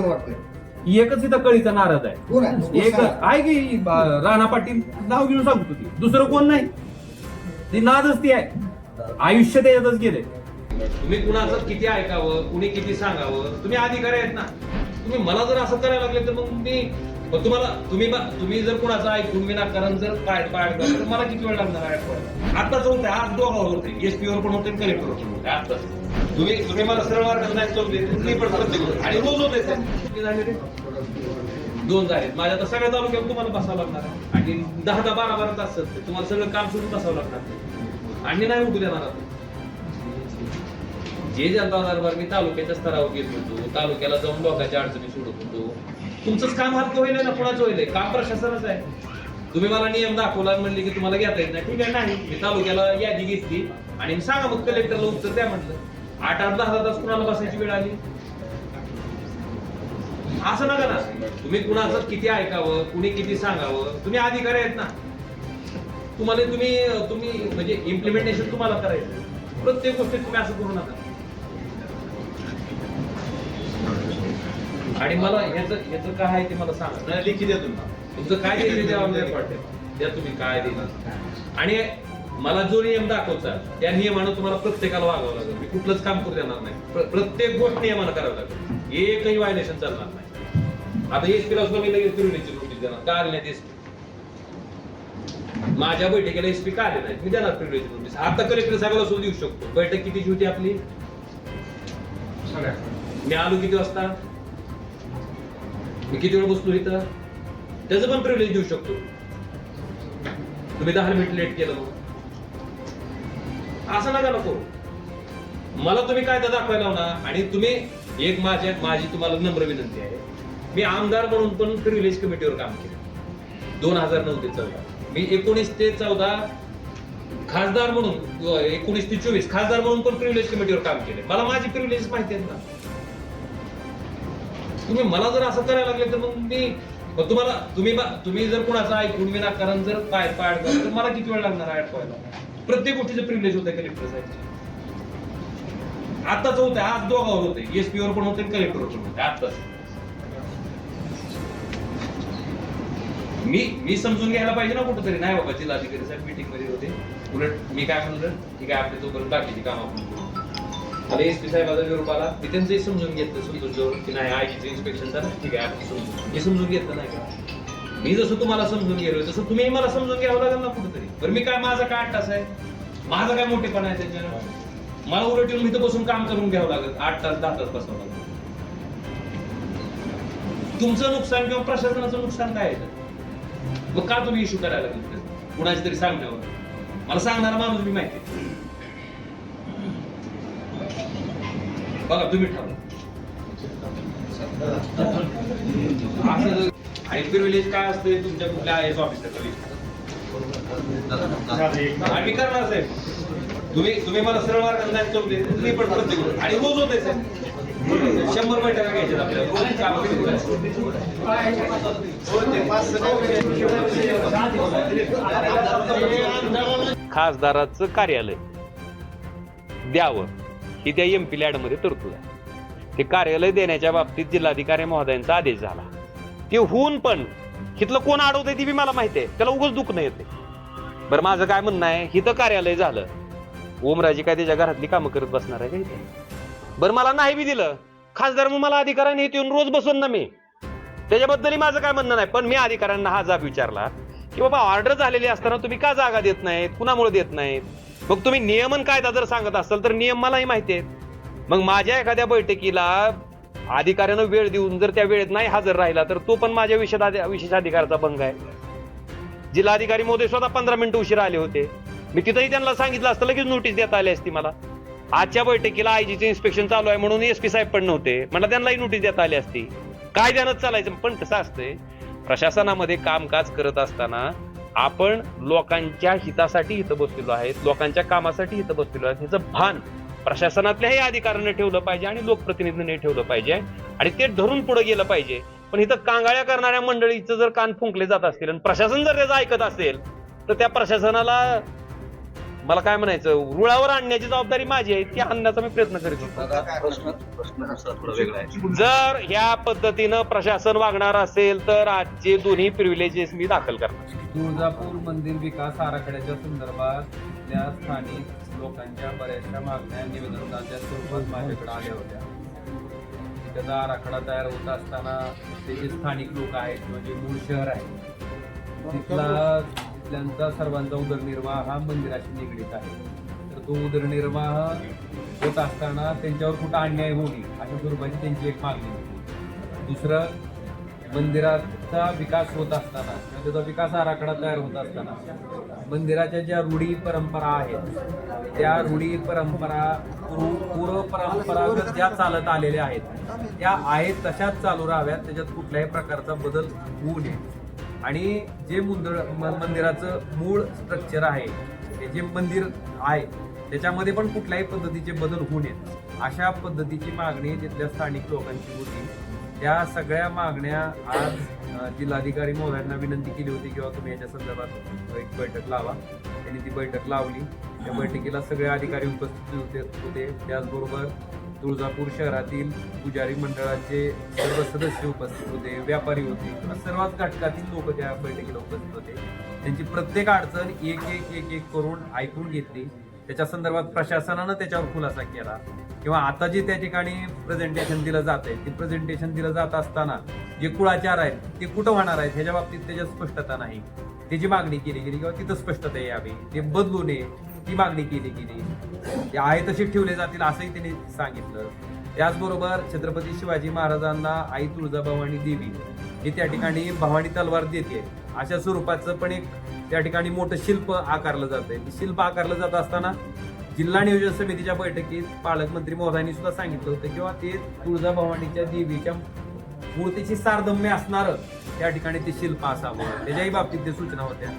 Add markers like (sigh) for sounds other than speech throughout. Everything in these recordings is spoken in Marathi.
कोण वाटतंय एकच इथं कळीचा नाराज आहे. कोण आहे? एक आहे की ब- राणा पाटील? नाव घेऊन सांगतो ती. दुसरं कोण नाही? ती नादच ती आहे. आयुष्य त्याच्यातच गेले तुम्ही कुणाचं किती ऐकावं कुणी किती सांगावं? तुम्ही अधिकारी आहेत ना. तुम्ही मला जर असं करायला लागले तर मग मी मग तुम्हाला तुम्ही तुम्ही जर कुणाचं ऐकून विनाकारण जर काय पाय तर मला किती वेळ लागणार आहे आताच होते आज दोघा होते. एसपी वर पण होते कलेक्टर पण होते. आताच तुम्ही तुम्ही मला सरळ मार्गात नाही चोपले मी पण प्रत्येक आणि रोज होते किती झाले दोन झाले. माझ्या तर सगळ्या तालुक्यात तुम्हाला बसावं लागणार आणि दहा दहा बारा बारा तास तुम्हाला सगळं काम सुरू बसावं लागणार आणि नाही उठू देणार जे जनता दरबार मी तालुक्याच्या स्तरावर घेत होतो. तालुक्याला जाऊन लोकांच्या अडचणी सोडत होतो. तुमचंच काम हलकं होईल ना कुणाचं होईल. काम प्रशासनच आहे. तुम्ही मला नियम दाखवला म्हणले की तुम्हाला घेता येत नाही. ठीक आहे नाही. मी तालुक्याला यादी घेतली आणि सांगा मग कलेक्टरला उत्तर द्या म्हटलं. आठ आठ दहा दहा तास कुणाला बसायची वेळ आली? असं नका ना. तुम्ही कुणाचं किती ऐकावं कुणी किती सांगावं तुम्ही अधिकारी आहेत ना. तुम्हाला तुम्ही तुम्ही म्हणजे इम्प्लिमेंटेशन तुम्हाला करायचं. प्रत्येक गोष्टीत तुम्ही असं करू नका. आणि मला ह्याचं ह्याचं काय आहे ते मला सांगा. नाही, लिखी द्या तुम्ही. तुमचं काय दिलं ते आम्हाला वाटते द्या तुम्ही काय दिलं आणि मला जो नियम दाखवचा त्या नियमानं तुम्हाला प्रत्येकाला वागावं लागेल. मी कुठलंच काम करू देणार नाही. प्र- प्रत्येक गोष्ट नियमानं करावं लागेल. एकही व्हायलेशन चालणार नाही. आता एसपी ला सुद्धा मी लगेच फिरवण्याची नोटीस देणार. का आले नाहीत एसपी माझ्या बैठकीला एसपी का आले नाहीत? मी देणार फिरवण्याची नोटीस. आता कलेक्टर साहेबाला सुद्धा देऊ शकतो. बैठक कितीची होती आपली? मी आलो किती वाजता? मी किती वेळ बसलो इथं? त्याचं पण प्रिव्हिलेज देऊ शकतो. तुम्ही दहा मिनिट लेट केलं मग असं नका नको. मला तुम्ही कायदा दाखवायला ना आणि तुम्ही एक माझ्या माझी तुम्हाला नम्र विनंती आहे. मी आमदार म्हणून पण प्रिव्हिलेज कमिटीवर काम केलं. दोन हजार नऊ ते चौदा. मी एकोणीस ते चौदा खासदार म्हणून एकोणीस ते चोवीस खासदार म्हणून पण प्रिव्हिलेज कमिटीवर काम केले मला माझी प्रिव्हिलेज माहिती आहेत ना. तुम्ही मला जर असं करायला लागले तर मग मी तुम्हाला तुम्ही तुम्ही जर कोणाचा ऐकून विनाकारण जर पाय पाय अडकाल तर मला किती वेळ लागणार आहे अडकवायला प्रत्येक गोष्टीचं प्रिव्हिलेज होतं कलेक्टर साहेब आताच होते आज दोघावर होते एसपी वर पण होते कलेक्टर पण होते आताच मी मी समजून घ्यायला पाहिजे ना कुठंतरी. नाही बाबा जिल्हाधिकारी साहेब मीटिंगमध्ये होते. उलट मी काय म्हणलं? ठीक आहे आपली तोपर्यंत बाकीची कामं आपण एस पी साहेबाचा निरोप आला मी त्यांचंही समजून घेतलं समजून जाऊन की नाही आयजीचं इन्स्पेक्शन झालं. ठीक आहे आपण समजून मी समजून घेतलं नाही का? मी जसं तुम्हाला समजून गेलो तसं तुम्ही मला समजून घ्यावं लागेल ना कुठेतरी. बरं मी काय माझा काय आठ तास आहे माझा काय मोठेपणा आहे त्याच्यानं? मला उलट येऊन तर बसून काम करून घ्यावं लागेल. आठ तास दहा तास बसावं लागेल. तुमचं नुकसान किंवा प्रशासनाचं नुकसान काय आहे मग का तुम्ही इश्यू करायला लागले कुणाची तरी सांगण्यावर? मला सांगणारा माणूस मी माहिती बघा तुम्ही ठरवा. असं जर- आणि काय असते तुमच्या कुठल्या आय एस ऑफिसरला आम्ही करणार साहेब. तुम्ही तुम्ही मला सरळ मार्गाने नाही चोरले मी पण प्रत्येक आणि रोज होते साहेब. शंभर बैठका घ्यायच्या आपल्याला. रोज काम खासदाराचं कार्यालय. द्यावं. ही त्या एम पी लॅडमध्ये तरतूद आहे. ते कार्यालय देण्याच्या बाबतीत जिल्हाधिकारी महोदयांचा आदेश झाला. ते होऊन पण हिथलं कोण अडवतंय ती बी मला माहिती आहे. त्याला उगाच दुखणं येते बरं माझं काय म्हणणं आहे हिथं कार्यालय झालं. ओमराजे काय त्याच्या घरातली कामं करत बसणार आहे का इथे? बरं मला नाही बी दिलं. खासदार मग मला अधिकाऱ्याने इथे येऊन रोज बसून ना मी. त्याच्याबद्दलही माझं काय म्हणणं नाही पण मी अधिकाऱ्यांना हा जाब विचारला की बाबा ऑर्डर झालेली असताना तुम्ही का जागा देत नाहीत? कुणामुळे देत नाहीत? मग तुम्ही नियमन कायदा जर सांगत असाल तर नियम मलाही माहिती आहेत. मग माझ्या एखाद्या बैठकीला अधिकाऱ्यानं वेळ देऊन जर त्या वेळेत नाही हजर राहिला तर तो पण माझ्या विशेष विशेष अधिकाराचा भंग आहे. जिल्हाधिकारी मोदी स्वतः पंधरा मिनिटं उशिरा आले होते. मी तिथंही त्यांना सांगितलं असतं लगेच नोटीस देता आली असती मला. आजच्या बैठकीला आयजीचे इन्स्पेक्शन चालू आहे म्हणून एसपी साहेब पण नव्हते. मला त्यांनाही नोटीस देता आली असती. कायद्यानंच चालायचं पण कसं असतंय. प्रशासनामध्ये कामकाज करत असताना आपण लोकांच्या हितासाठी इथं बसलेलो आहेत लोकांच्या कामासाठी इथं बसलेलो आहेत. ह्याचं भान प्रशासनातल्याही अधिकाऱ्यांनी ठेवलं पाहिजे आणि लोकप्रतिनिधींनी ठेवलं पाहिजे. आणि ते धरून पुढे गेलं पाहिजे. पण इथं कांगाळ्या करणाऱ्या मंडळीचं जर कान फुंकले जात असतील आणि प्रशासन जर त्याचं ऐकत असेल तर त्या प्रशासनाला मला काय म्हणायचं रुळावर आणण्याची जबाबदारी माझी आहे ती आणण्याचा मी प्रयत्न करीत होतो. दादा प्रश्न प्रश्न दुसरा थोडा वेगळा आहे. जर ह्या पद्धतीनं प्रशासन वागणार असेल तर आजचे दोन्ही प्रिव्हिलेजेस मी दाखल करणार. तुळजापूर मंदिर विकास आराखड्याच्या संदर्भात तिथल्या स्थानिक लोकांच्या बऱ्याचशा मागण्या निवेदनाच्या स्वरूपात माझ्याकडे आल्या होत्या. त्याचा आराखडा तयार होत असताना ते जे स्थानिक लोक आहेत किंवा जे मूळ शहर आहे तिथला त्यांचा सर्वांचा उदरनिर्वाह हा मंदिराशी निगडीत आहे. तर तो उदरनिर्वाह होत असताना त्यांच्यावर कुठं अन्याय होऊ नये अशा स्वरूपाची त्यांची एक मागणी होती. दुसरं मंदिराचा विकास होत असताना किंवा त्याचा विकास आराखडा तयार होत असताना मंदिराच्या ज्या रूढी परंपरा आहेत त्या रूढी परंपरा पूर्व पूर्व परंपरागत ज्या चालत आलेल्या आहेत त्या आहेत तशाच चालू राहाव्यात त्याच्यात कुठल्याही प्रकारचा बदल होऊ नये. आणि जे मुंदळ मंदिराचं मूळ स्ट्रक्चर आहे हे जे मंदिर आहे त्याच्यामध्ये पण कुठल्याही पद्धतीचे बदल होऊ नयेत. अशा पद्धतीची मागणी तिथल्या स्थानिक लोकांची होती त्या सगळ्या मागण्या आज जिल्हाधिकारी महोदयांना विनंती केली होती किंवा तुम्ही याच्या संदर्भात एक बैठक लावा. त्यांनी ती बैठक लावली. त्या बैठकीला सगळे अधिकारी उपस्थित होते होते. त्याचबरोबर तुळजापूर शहरातील पुजारी मंडळाचे सर्व सदस्य उपस्थित होते व्यापारी होते किंवा सर्वच घटकातील लोक त्या बैठकीला उपस्थित होते त्यांची प्रत्येक अडचण एक एक एक एक करून ऐकून घेतली. त्याच्या संदर्भात प्रशासनानं त्याच्यावर खुलासा केला. किंवा आता जे त्या ठिकाणी प्रेझेंटेशन दिलं जात आहे ते प्रेझेंटेशन दिलं जात असताना जे कुळाचार आहेत ते कुठं होणार आहेत ह्याच्या बाबतीत त्याच्यात स्पष्टता नाही. त्याची मागणी केली गेली किंवा तिथं स्पष्टता यावी ते बदलू नये. ती मागणी केली गेली ते आहे तशीच ठेवले जातील असंही त्यांनी सांगितलं. त्याचबरोबर छत्रपती शिवाजी महाराजांना आई तुळजाभवानी देवी हे त्या ठिकाणी भवानी तलवार देते. अशा स्वरूपाचं पण एक त्या ठिकाणी मोठं शिल्प आकारलं जात आहे शिल्प आकारलं जात असताना जिल्हा नियोजन समितीच्या बैठकीत पालकमंत्री महोदयांनी सुद्धा सांगितलं होतं किंवा ते तुळजाभवानीच्या देवीच्या मूर्तीची सारदम्य असणार त्या ठिकाणी ते शिल्प असावं. त्याच्याही बाबतीत ते सूचना होत्या.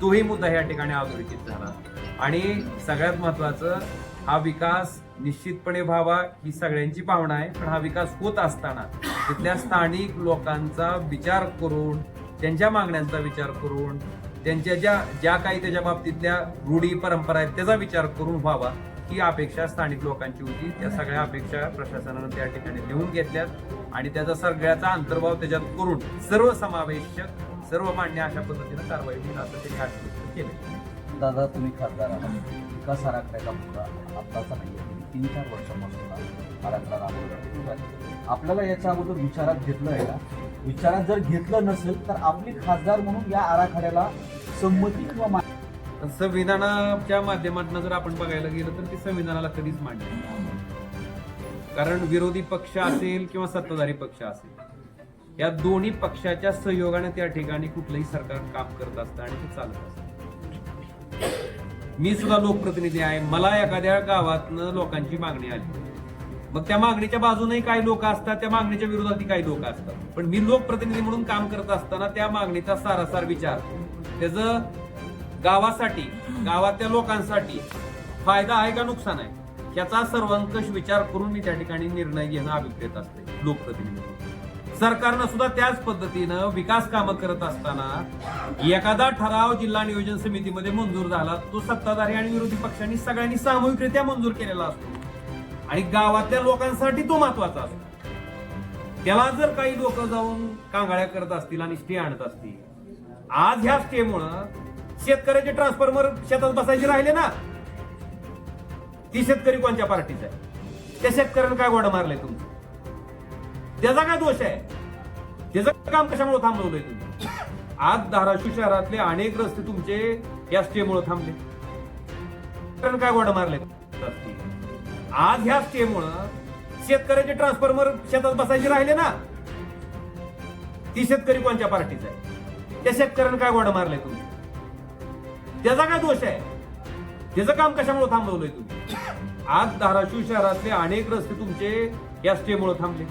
तोही मुद्दा या ठिकाणी अधोरेखित झाला. आणि सगळ्यात महत्वाचं हा विकास निश्चितपणे व्हावा ही सगळ्यांची भावना आहे. पण हा विकास होत असताना तिथल्या स्थानिक लोकांचा विचार करून त्यांच्या मागण्यांचा विचार करून त्यांच्या ज्या ज्या काही त्याच्या बाबतीतल्या रूढी परंपरा आहेत त्याचा विचार करून व्हावा ही अपेक्षा स्थानिक लोकांची होती. त्या सगळ्या अपेक्षा प्रशासनानं त्या ठिकाणी लिहून घेतल्यात आणि त्याचा सगळ्याचा अंतर्भाव त्याच्यात करून सर्वसमावेशक सर्व मान्य अशा पद्धतीनं कारवाई होईल असं त्यांनी आश्वस्त केलं दादा तुम्ही खासदार आहात. विकास आराखड्याचा मुद्दा आत्ताचा नाही आहे तीन चार वर्षापासून आराखडा राबवला आपल्याला याच्या अगोदर विचारात घेतलं आहे का? विचारात जर घेतलं नसेल तर आपली खासदार म्हणून या आराखड्याला संमती किंवा मा- संविधानाच्या माध्यमातून जर आपण बघायला गेलं तर ती संविधानाला कधीच मांडली कारण विरोधी पक्ष असेल किंवा सत्ताधारी पक्ष असेल या दोन्ही पक्षाच्या सहयोगाने त्या ठिकाणी कुठलंही सरकार काम करत असतं आणि ते चालत असतं. मी सुद्धा लोकप्रतिनिधी आहे. मला एखाद्या गावातनं लोकांची मागणी आली. मग त्या मागणीच्या बाजूनही काही लोक असतात त्या मागणीच्या विरोधातही काही लोक असतात. पण मी लोकप्रतिनिधी म्हणून काम करत असताना त्या मागणीचा सारासार विचार. त्याचं गावासाठी गावातल्या लोकांसाठी फायदा आहे का नुकसान आहे? याचा सर्वंकष विचार करून मी त्या ठिकाणी निर्णय घेणं अभिप्रेत असते लोकप्रतिनिधी सरकारनं सुद्धा त्याच पद्धतीनं विकास कामं करत असताना एखादा ठराव जिल्हा नियोजन समितीमध्ये मंजूर झाला तो सत्ताधारी आणि विरोधी पक्षांनी सगळ्यांनी सामूहिकरित्या मंजूर केलेला असतो. आणि गावातल्या लोकांसाठी तो महत्त्वाचा असतो. त्याला जर काही लोक जाऊन कांगाळ्या करत असतील आणि स्टे आणत असतील आज ह्या स्टेमुळं शेतकऱ्याचे ट्रान्सफॉर्मर शेतात बसायचे राहिले ना? ती शेतकरी कोणत्या पार्टीचा आहे? त्या शेतकऱ्यानं काय गोडा मारलाय तुम्ही त्याचा काय दोष आहे? त्याचं काम कशामुळे थांबवलंय तुम्ही? आज धाराशिव शहरातले अनेक रस्ते तुमचे या स्टेमुळे थांबले. कारण काय गोड मारले? आज ह्या स्टेमुळं शेतकऱ्याचे ट्रान्सफॉर्मर शेतात बसायचे राहिले ना? ती शेतकरी कोणत्या पार्टीचा आहे? त्या शेतकऱ्यानं काय गोड मारले तुम्ही? त्याचा काय दोष आहे? त्याचं काम कशामुळे थांबवलंय तुम्ही? आज धाराशिव शहरातले अनेक रस्ते तुमचे या स्टेमुळे थांबले.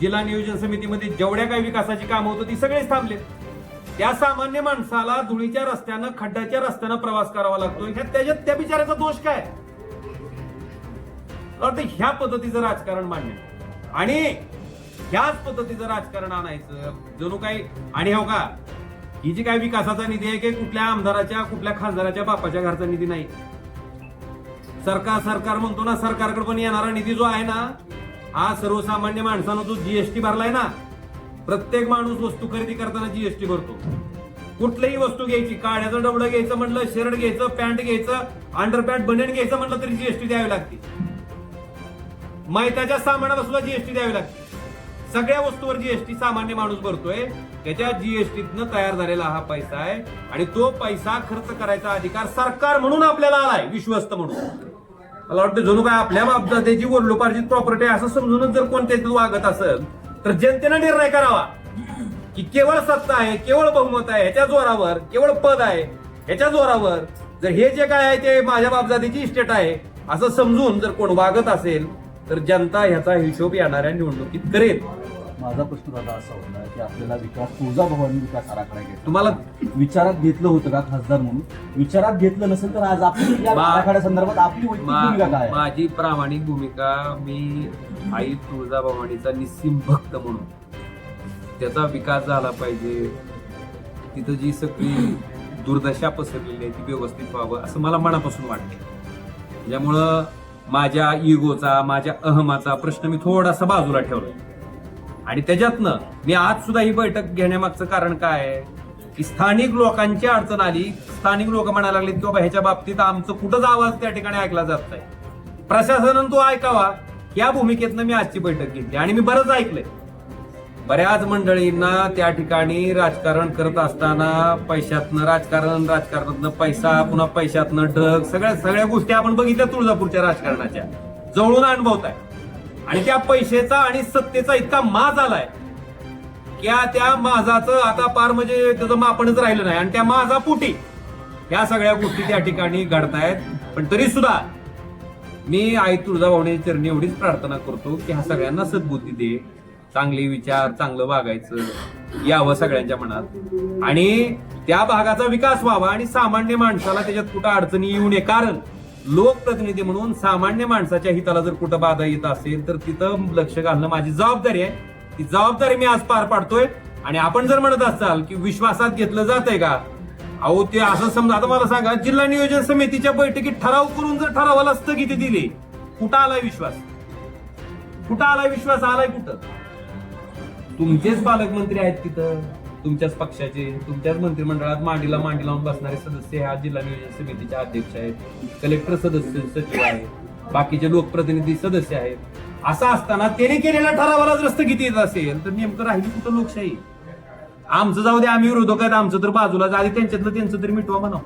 जिल्हा नियोजन समितीमध्ये जेवढ्या काही विकासाची कामं होतं ती सगळेच थांबले. त्या सामान्य माणसाला धुळीच्या रस्त्यानं खड्ड्याच्या रस्त्यानं प्रवास करावा लागतो ह्या त्याच्यात त्या बिचाऱ्याचा दोष काय? तर ह्या पद्धतीचं राजकारण मांडणे आणि ह्याच पद्धतीचं राजकारण आणायचं. जणू काही आणि हो का ही जी काय विकासाचा निधी आहे की कुठल्या आमदाराच्या कुठल्या खासदाराच्या बापाच्या घरचा निधी नाही. सरकार सरकार म्हणतो ना सरकारकडे पण येणारा निधी जो आहे ना हा सर्वसामान्य माणसानं जो जीएसटी भरलाय ना प्रत्येक माणूस वस्तू खरेदी करताना जीएसटी भरतो. कुठलीही वस्तू घ्यायची काड्याचं डबडं घ्यायचं म्हणलं शर्ट घ्यायचं पॅन्ट घ्यायचं अंडर पॅन्ट घ्यायचं म्हणलं तरी जीएसटी द्यावी लागते. मैत्याच्या सामानाला सुद्धा जीएसटी द्यावी लागते. सगळ्या वस्तूवर जीएसटी सामान्य माणूस भरतोय. त्याच्या जीएसटीतनं तयार झालेला हा पैसा आहे. आणि तो पैसा खर्च करायचा अधिकार सरकार म्हणून आपल्याला आलाय विश्वस्त म्हणून. मला वाटतं जणू काय आपल्या बापदात्याची वडलोपार्जित प्रॉपर्टी असं समजूनच जर कोणत्या वागत असेल तर जनतेनं निर्णय करावा. की केवळ सत्ता आहे केवळ बहुमत आहे ह्याच्या जोरावर केवळ पद आहे ह्याच्या जोरावर जर हे जे काय आहे ते माझ्या बापजातीची इस्टेट आहे असं समजून जर कोण वागत असेल तर जनता ह्याचा हिशोब येणाऱ्या निवडणुकीत करेल. माझा प्रश्न दादा असा होता की आपल्याला विकास तुळजाभवानी विकास आराखडा घ्यायचा तुम्हाला विचारात घेतलं होतं का खासदार म्हणून? विचारात घेतलं नसेल तर आज आपली या मा- आराखड्या संदर्भात आपली वैयक्तिक भूमिका काय मा- आहे? माझी प्रामाणिक भूमिका मी आई तुळजाभवानीचा निस्सिम भक्त म्हणून. त्याचा विकास झाला पाहिजे. तिथं जी सगळी दुर्दशा पसरलेली आहे ती व्यवस्थित व्हावं असं मला मनापासून वाटते. त्यामुळं माझ्या इगोचा माझ्या अहमाचा प्रश्न मी थोडासा बाजूला ठेवला आणि त्याच्यातनं मी आज सुद्धा ही बैठक घेण्यामागचं कारण काय आहे? की स्थानिक लोकांची अडचण आली. स्थानिक लोक म्हणायला लागले की बाबा ह्याच्या बाबतीत आमचं कुठंच आवाज त्या ठिकाणी ऐकला जात नाही. प्रशासनानं तो ऐकावा. या भूमिकेतनं मी आजची बैठक घेतली आणि मी बरंच ऐकलंय. बऱ्याच मंडळींना त्या ठिकाणी राजकारण करत असताना पैशातनं राजकारण राजकारणातनं पैसा पुन्हा पैशातनं ढग सगळ्या सगळ्या गोष्टी आपण बघितल्या तुळजापूरच्या राजकारणाच्या. जवळून अनुभवत आहे आणि त्या पैशाचा आणि सत्तेचा इतका माज आलाय. त्या त्या माझाचं आता पार म्हणजे त्याचं मापणच राहिलं नाही. आणि त्या माझा पोटी. या सगळ्या गोष्टी त्या ठिकाणी घडतायत. पण तरी सुद्धा मी आई तुळजाभवानी चरणी एवढीच प्रार्थना करतो की हा सगळ्यांना सद्बुद्धी दे. चांगले विचार चांगलं वागायचं. यावं सगळ्यांच्या मनात. आणि त्या भागाचा विकास व्हावा आणि सामान्य माणसाला त्याच्यात कुठं अडचणी येऊ नये. कारण लोकप्रतिनिधी म्हणून सामान्य माणसाच्या हिताला जर कुठं बाधा येत असेल तर तिथं लक्ष घालणं माझी जबाबदारी आहे. ती जबाबदारी मी आज पार पाडतोय. आणि आपण जर म्हणत असाल की विश्वासात घेतलं जात आहे का? अहो ते असं समजा आता मला सांगा जिल्हा नियोजन समितीच्या बैठकीत ठराव करून जर ठरावाला स्थगिती दिली कुठं आलाय विश्वास? कुठं आलाय विश्वास? आलाय कुठं? तुमचेच पालकमंत्री आहेत तिथं. तुमच्याच पक्षाचे तुमच्याच मंत्रिमंडळात मांडीला मांडी लावून बसणारे सदस्य ह्या जिल्हा नियोजन समितीचे अध्यक्ष आहेत. कलेक्टर सदस्य सचिव आहेत. बाकीचे लोकप्रतिनिधी सदस्य आहेत. असं असताना त्याने केलेल्या ठरावाला जर स्थगिती येत असेल तर नेमकं राहिली कुठं लोकशाही? आमचं जाऊ दे आम्ही विरोधक आहेत आमचं तर बाजूला आधी त्यांच्यातलं त्यांचं तरी मिटवा म्हणा.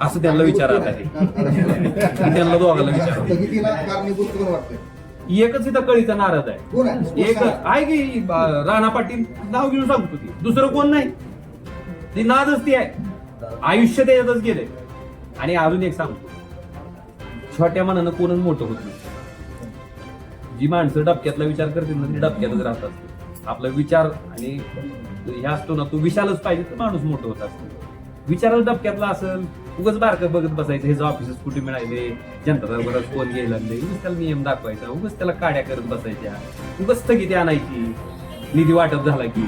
असं त्यांना विचारा आता हे. (laughs) मी त्यांना दोघांना विचारा एकच इथं कळीचा नाराज आहे. कोण आहे? एक आहे की ब- राणा पाटील? नाव घेऊन सांगतो ती दुसरं कोण नाही. ती नादच ती आहे. आयुष्य त्याच्यातच गेले आणि अजून एक सांगतो. छोट्या मनानं कोणच मोठं होत नाही. जी माणसं डबक्यातला विचार करतील ना ती डबक्यातच राहतात. आपला विचार आणि हे असतो ना तो विशालच पाहिजे तर माणूस मोठं होत असतो. विचारच डबक्यातला असेल उगाच बारकं बघत बसायचं हे ऑफिसेस कुठे मिळाले जनता दरबारात फोन घ्यायला लागले उगाच त्याला नियम दाखवायचा उगाच त्याला काड्या करत बसायच्या उगाच स्थगिती आणायची निधी वाटप झाला की.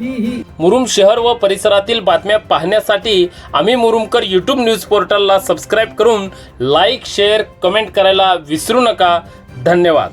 ही मुरुम शहर व परिसरातील बातम्या पाहण्यासाठी आम्ही मुरुमकर यूट्यूब न्यूज पोर्टलला सबस्क्राईब करून लाईक शेअर कमेंट करायला विसरू नका. धन्यवाद.